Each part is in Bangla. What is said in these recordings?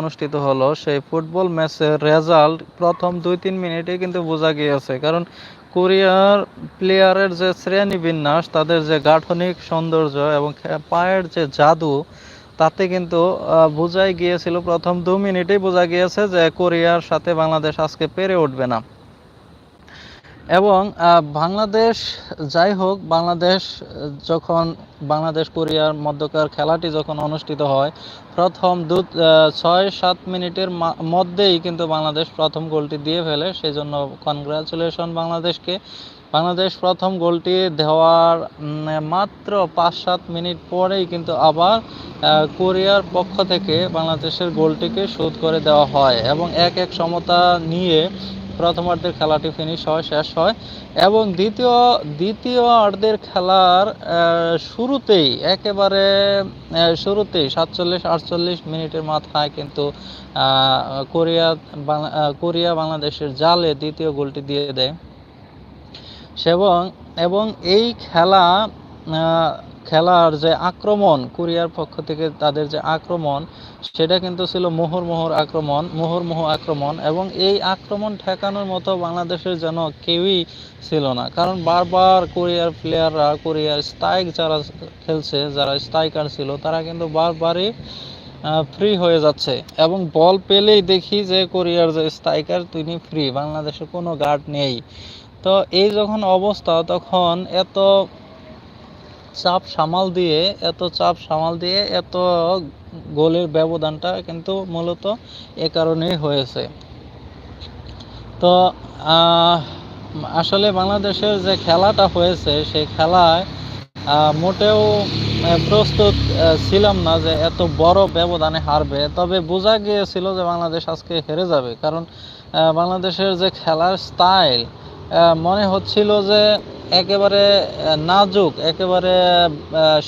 অনুষ্ঠিত হলো, সেই ফুটবল ম্যাচের রেজাল্ট প্রথম দুই তিন মিনিটে কিন্তু বোঝা গিয়েছে। কারণ কোরিয়ার প্লেয়ারের যে শ্রেণি বিন্যাস, তাদের যে গাঠনিক সৌন্দর্য এবং পায়ের যে জাদু, তাতে কিন্তু বোঝাই গিয়েছিল। প্রথম দু মিনিটেই বোঝা গিয়েছে যে কোরিয়ার সাথে বাংলাদেশ আজকে পেরে উঠবে না। এবং বাংলাদেশ, যাই হোক, বাংলাদেশ যখন বাংলাদেশ কোরিয়ার মধ্যকার খেলাটি যখন অনুষ্ঠিত হয়, প্রথম দু ছয়, সাত মিনিটের মধ্যেই কিন্তু বাংলাদেশ প্রথম গোলটি দিয়ে ফেলে। সেই জন্য কনগ্রাচুলেশন বাংলাদেশকে। বাংলাদেশ প্রথম গোলটি দেওয়ার মাত্র পাঁচ, সাত মিনিট পরেই কিন্তু আবার কোরিয়ার পক্ষ থেকে বাংলাদেশের গোলটিকে শোধ করে দেওয়া হয় এবং এক এক সমতা নিয়ে প্রথমার্ধের খেলাটি ফিনিশ হয়, শেষ হয় এবং দ্বিতীয় দ্বিতীয় অর্ধের খেলার শুরুতেই, একেবারে শুরুতেই সাতচল্লিশ, আটচল্লিশ মিনিটের মাথায় কিন্তু কোরিয়া কোরিয়া বাংলাদেশের জালে দ্বিতীয় গোলটি দিয়ে দেয়। এবং এবং এই খেলা খেলার যে আক্রমণ, কোরিয়ার পক্ষ থেকে তাদের যে আক্রমণ, সেটা কিন্তু ছিল মোহর আক্রমণ মোহর আক্রমণ এবং এই আক্রমণ ঠেকানোর মতো বাংলাদেশের যেন কেউই ছিল না। কারণ বারবার কোরিয়ার প্লেয়াররা, কোরিয়ার স্ট্রাইক যারা খেলছে, যারা স্ট্রাইকার ছিল, তারা কিন্তু বারবারই ফ্রি হয়ে যাচ্ছে এবং বল পেলেই দেখি যে কোরিয়ার যে স্ট্রাইকার, তিনি ফ্রি। বাংলাদেশে কোনো গার্ড নেই। তো এই যখন অবস্থা, তখন এত চাপ সামাল দিয়ে, এত চাপ সামাল দিয়ে, এত গোলের ব্যবধানটা কিন্তু মূলত এ কারণেই হয়েছে। তো আসলে বাংলাদেশের যে খেলাটা হয়েছে, সেই খেলায় মোটেও প্রস্তুত ছিলাম না যে এত বড় ব্যবধানে হারবে। তবে বোঝা গিয়েছিল যে বাংলাদেশ আজকে হেরে যাবে। কারণ বাংলাদেশের যে খেলার স্টাইল মনে হচ্ছিল যে একেবারে নাজুক, একেবারে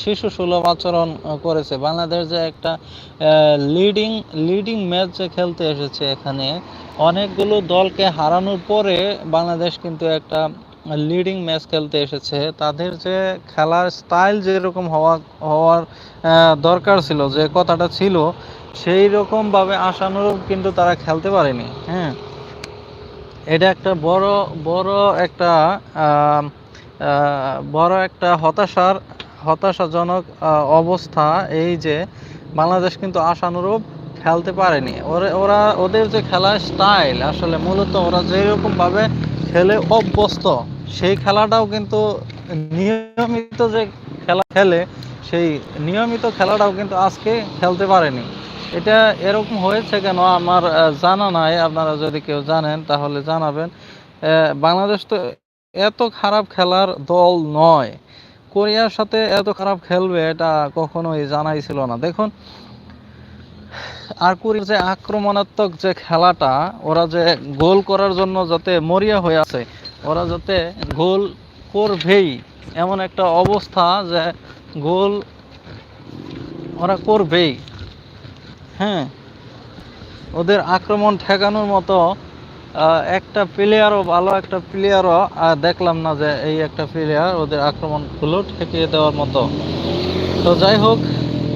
শিশু সুলভ আচরণ করেছে। বাংলাদেশ যে একটা লিডিং লিডিং ম্যাচ যে খেলতে এসেছে এখানে, অনেকগুলো দলকে হারানোর পরে বাংলাদেশ কিন্তু একটা লিডিং ম্যাচ খেলতে এসেছে। তাদের যে খেলার স্টাইল যেরকম হওয়া, হওয়ার দরকার ছিল, যে কথাটা ছিল সেই রকমভাবে আশানুরূপ কিন্তু তারা খেলতে পারেনি। হ্যাঁ? এটা একটা বড় বড় একটা বড় একটা হতাশার, হতাশাজনক অবস্থা এই যে বাংলাদেশ কিন্তু আশানুরূপ খেলতে পারেনি। ওরা ওদের যে খেলার স্টাইল আসলে মূলত ওরা যেরকম ভাবে খেলে অভ্যস্ত, সেই খেলাটাও কিন্তু নিয়মিত যে খেলা খেলে, সেই নিয়মিত খেলাটাও কিন্তু আজকে খেলতে পারেনি। এটা এরকম হয়েছে কেন? আমার জানা নাই। আপনারা যদি কেউ জানেন, তাহলে জানাবেন। বাংলাদেশ তো এত খারাপ খেলার দল নয়। কোরিয়ার সাথে এত খারাপ খেলবে, এটা কখনোই জানাই ছিল না। দেখুন, আর কোরিয়ার যে আক্রমণাত্মক যে খেলাটা, ওরা যে গোল করার জন্য যাতে মরিয়া হয়ে আছে, ওরা যাতে গোল করবেই। এমন একটা অবস্থা যে গোল ওরা করবেই। হ্যাঁ। ওদের আক্রমণ ঠেকানোর মতো একটা প্লেয়ারও ভালো, একটা প্লেয়ারও দেখলাম না যে এই একটা প্লেয়ার ওদের আক্রমণগুলো ঠেকিয়ে দেওয়ার মতো। তো যাই হোক,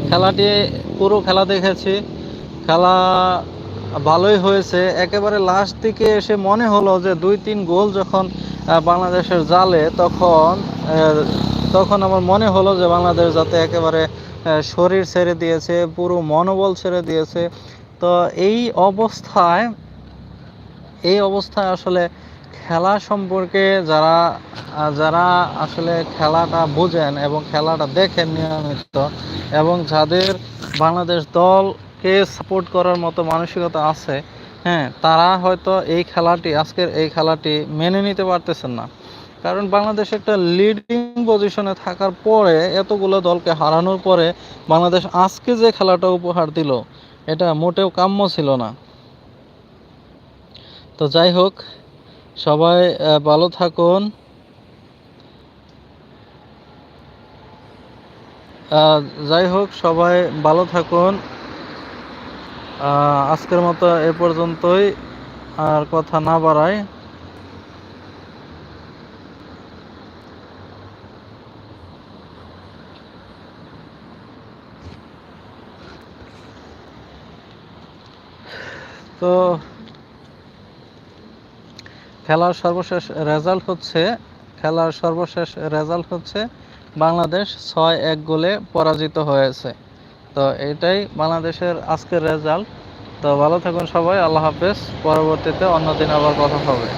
খেলাটি পুরো খেলা দেখেছি। খেলা ভালোই হয়েছে। একেবারে লাস্ট দিকে এসে মনে হলো যে দুই, তিন গোল যখন বাংলাদেশের জালে, তখন তখন আমার মনে হলো যে বাংলাদেশ যাতে একেবারে শরীর ছেড়ে দিয়েছে, পুরো মনোবল ছেড়ে দিয়েছে। তো এই অবস্থায় এই অবস্থায় আসলে খেলা সম্পর্কে যারা যারা আসলে খেলাটা বোঝেন এবং খেলাটা দেখেন নিয়মিত এবং যাদের বাংলাদেশ দলকে সাপোর্ট করার মতো মানসিকতা আছে হ্যাঁ তারা হয়তো এই খেলাটি, আজকের এই খেলাটি মেনে নিতে পারতেছেন না। কারণ বাংলাদেশ একটা লিডিং পজিশনে থাকার পরে এতগুলো দলকে হারানোর পরে বাংলাদেশ আজকে যে খেলাটা উপহার দিল, এটা মোটেও কাম্য ছিল না। তো যাই হোক, সবাই ভালো থাকুন। যাই হোক, সবাই ভালো থাকুন। আজকের মতো এ পর্যন্তই। আর কথা না বাড়াই। তো খেলার সর্বশেষ রেজাল্ট হচ্ছে, খেলার সর্বশেষ রেজাল্ট হচ্ছে বাংলাদেশ ছয় এক গোলে পরাজিত হয়েছে। তো এটাই বাংলাদেশের আজকের রেজাল্ট তো ভালো থাকুন সবাই, আল্লাহ হাফেজ। পরবর্তীতে অন্যদিন আবার কথা হবে।